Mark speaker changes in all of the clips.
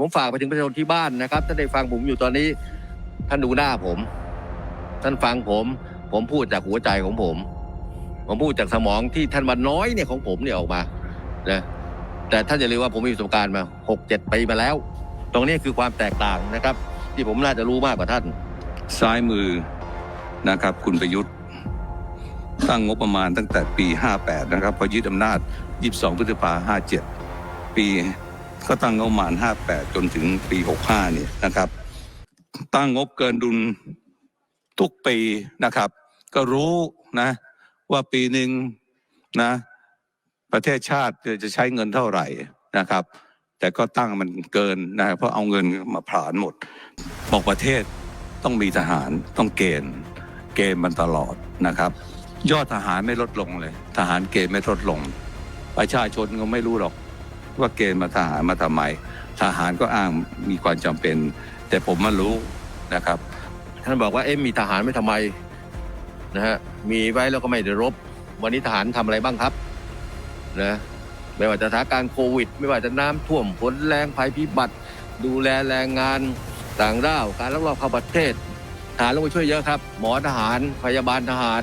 Speaker 1: ผมฝากไปถึงประชาชนที่บ้านนะครับท่านได้ฟังผมอยู่ตอนนี้ ท่านดูหน้าผม ท่านฟังผม ผมพูดจากหัวใจของผม ผมพูดจากสมองที่ท่านวันน้อยเนี่ยของผมเนี่ยออกมานะแต่ท่านอย่าลืมว่าผมมีประสบการณ์มาหกเจ็ดปีมาแล้ว ตรงนี้คือความแตกต่างนะครับ ที่ผมน่าจะรู้มากกว่าท่าน
Speaker 2: ซ้ายมือนะครับ คุณประยุทธ์ตั้งงบประมาณตั้งแต่ปี 58 นะครับ พอยึดอำนาจ 22 พฤษภา57 ปี ก็ตั้งงบประมาณ 58 จนถึงปี 65 เนี่ยนะครับ ตั้งงบเกินดุลทุกปีนะครับ ก็รู้นะว่าปีหนึ่งนะประเทศชาติจะใช้เงินเท่าไหร่นะครับ แต่ก็ตั้งมันเกินนะเพราะเอาเงินมาผลาญหมด บอกประเทศต้องมีทหารต้องเกณฑ์เกณฑ์มันตลอดนะครับ ยอดทหารไม่ลดลงเลย ทหารเกณฑ์ไม่ลดลง ประชาชนก็ไม่รู้หรอก ว่าเกณฑ์มาทหารมาทำไมทหารก็อ้างมีความจำเป็น แต่ผมมารู้นะครับ
Speaker 1: ท่านบอกว่าเอ๊ะมีทหารไม่ทำไมนะฮะมีไว้แล้วก็ไม่ได้รบ วันนี้ทหารทำอะไรบ้างครับนะไม่ว่าจะสถานการณ์โควิด ไม่ว่าจะน้ำท่วมฝนแรงภัยพิบัติ ดูแลแรงงานต่างด้าวการลักลอบเข้าประเทศทหารลงไปช่วยเยอะครับ หมอทหารพยาบาลทหาร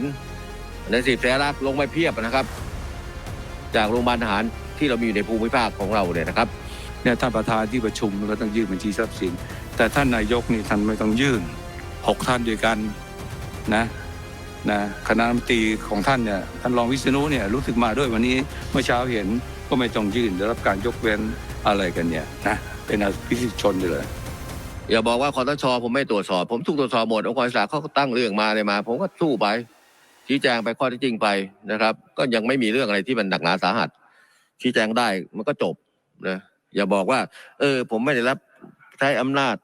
Speaker 1: ในสิบแสนรักลงไปเพียบนะครับ จากโรงพยาบาลทหาร ที่เรามีอยู่ในภูมิภาคของเราเนี่ยนะครับ
Speaker 2: เนี่ยท่านประธานที่ประชุมก็ต้องยื่นบัญชีทรัพย์สิน แต่ท่านนายกนี่ท่านไม่ต้องยื่นหกท่านด้วยกันนะนะคณะรัฐมนตรีของท่านเนี่ยท่านรองวิษณุเนี่ยรู้สึกมาด้วยวันนี้เมื่อเช้าเห็นก็ไม่ต้องยื่นได้รับการยกเว้นอะไรกันเนี่ยนะเป็นอภิสิทธิชนอยู่เลย
Speaker 1: อย่าบอกว่าคอตชผมไม่ตรวจสอบ ผมถูกตรวจสอบหมดองค์กรอิสระเขาก็ตั้งเรื่องมาเลยมา ผมก็สู้ไปชี้แจงไปข้อที่จริงไปนะครับ ก็ยังไม่มีเรื่องอะไรที่มันหนักหนาสาหัส ชี้แจงได้มันก็จบนะอย่าบอกว่า เออ ผมไม่ได้รับใช้อำนาจ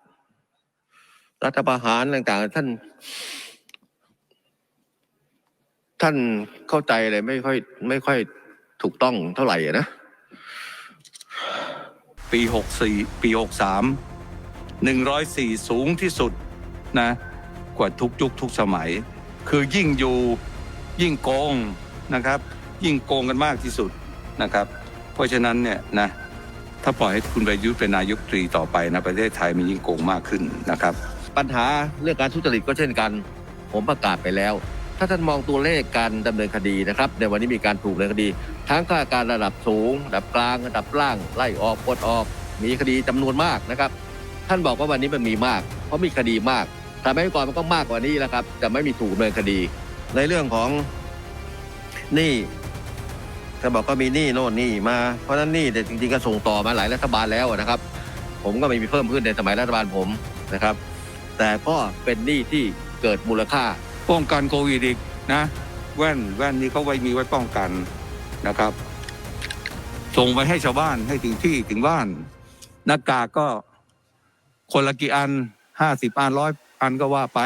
Speaker 1: รัฐประหารต่างๆ ท่าน ท่านเข้าใจอะไรไม่ค่อย ไม่ค่อยถูกต้องเท่าไหร่นะ
Speaker 2: ปี64ปี63 104สูงที่สุดนะ กว่าทุกยุคทุกสมัย คือยิ่งอยู่ยิ่งโกงนะครับ ยิ่งโกงกันมากที่สุดนะครับ เพราะฉะนั้นเนี่ยนะถ้าปล่อยให้คุณประยุทธ์เป็นนายกตรีต่อไปนะประเทศไทยมันยิ่งโกงมากขึ้นนะครับ
Speaker 1: ปัญหาเรื่องการทุจริตก็เช่นกัน ผมประกาศไปแล้ว ถ้าท่านมองตัวเลขการดำเนินคดีนะครับ ในวันนี้มีการถูกดำเนินคดี ทั้งข้าราชการระดับสูงระดับกลางระดับล่างไล่ออกปลดออก มีคดีจำนวนมากนะครับ ท่านบอกว่าวันนี้มันมีมาก เพราะมีคดีมากแต่ไม่ก่อนมันก็มากกว่านี้แล้วครับแต่ไม่มีถูกดำเนินคดี ในเรื่องของนี้ ท่านบอกก็มีหนี้โน่นหนี้มาเพราะนั้นหนี้แต่จริงๆก็ส่งต่อมาหลายรัฐบาลแล้วนะครับ ผมก็ไม่มีเพิ่มขึ้นในสมัยรัฐบาลผมนะครับ แต่ก็เป็นหนี้ที่เกิดมูลค่า
Speaker 2: ป้องกันโควิดอีกนะ แว่นแว่นนี้เขาไว้มีไว้ป้องกันนะครับส่งไปให้ชาวบ้านให้ถึงที่ถึงบ้านหน้ากากก็คนละกี่อันห้าสิบอันร้อยอันก็ว่าไป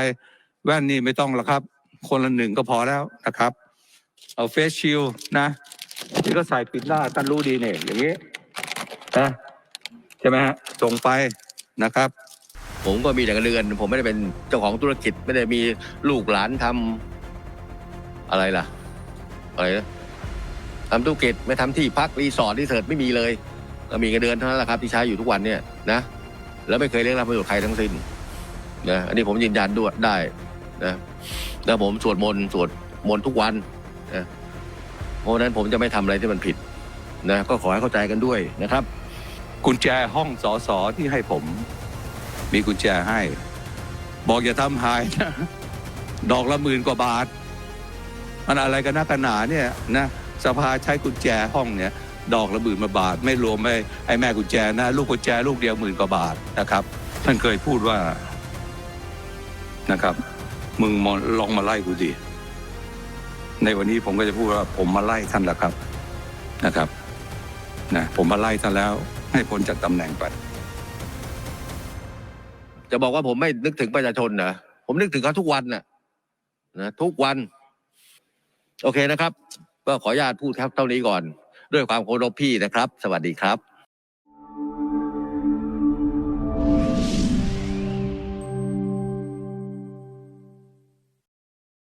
Speaker 2: แว่นนี่ไม่ต้องหรอกครับ คนละหนึ่งก็พอแล้วนะครับ เอาเฟสชิลนะ ที่ก็ใส่ปิดหน้าท่านรู้ดีเนี่ยอย่างนี้นะใช่ไหมฮะส่งไปนะครับ
Speaker 1: ผมก็มีแต่เรือน ผมไม่ได้เป็นเจ้าของธุรกิจ ไม่ได้มีลูกหลานทำอะไรล่ะ อะไรนะทำธุรกิจไม่ทำที่พักรีสอร์ทรีเสิร์ตไม่มีเลย ก็มีเงินเดือนเท่านั้นแหละครับที่ใช้อยู่ทุกวันเนี่ยนะแล้วไม่เคยเรียกรับประโยชน์ใครทั้งสิ้นนะอันนี้ผมยืนยันด้วยได้นะแล้วผมสวดมนต์สวดมนต์ทุกวันนะ ราะฉะนั้นผมจะไม่ทำอะไรที่มันผิดนะก็ขอให้เข้าใจกันด้วยนะครับ
Speaker 2: กุญแจห้องสอสอที่ให้ผม มีกุญแจให้ บอกอย่าทำหายนะดอกละหมื่นกว่าบาท มันอะไรกันนักกันหนาเนี่ยนะสภาใช้กุญแจห้องเนี่ย ดอกละหมื่นมาบาท ไม่รวมไอ้ไอ้แม่กุญแจนะ ลูกกุญแจลูกเดียวหมื่นกว่าบาทนะครับ ท่านเคยพูดว่านะครับ มึงมองลองมาไล่กูดิ ในวันนี้ผมก็จะพูดว่าผมมาไล่ท่านแล้วครับนะครับนะผมมาไล่ท่านแล้วให้พ้นจากตำแหน่งไป
Speaker 1: จะบอกว่าผมไม่นึกถึงประชาชนนะผมนึกถึงเขาทุกวันน่ะนะทุกวัน โอเคนะครับ ก็ขออนุญาตพูดครับเท่านี้ก่อน ด้วยความเคารพพี่นะครับ สวัสดีครับ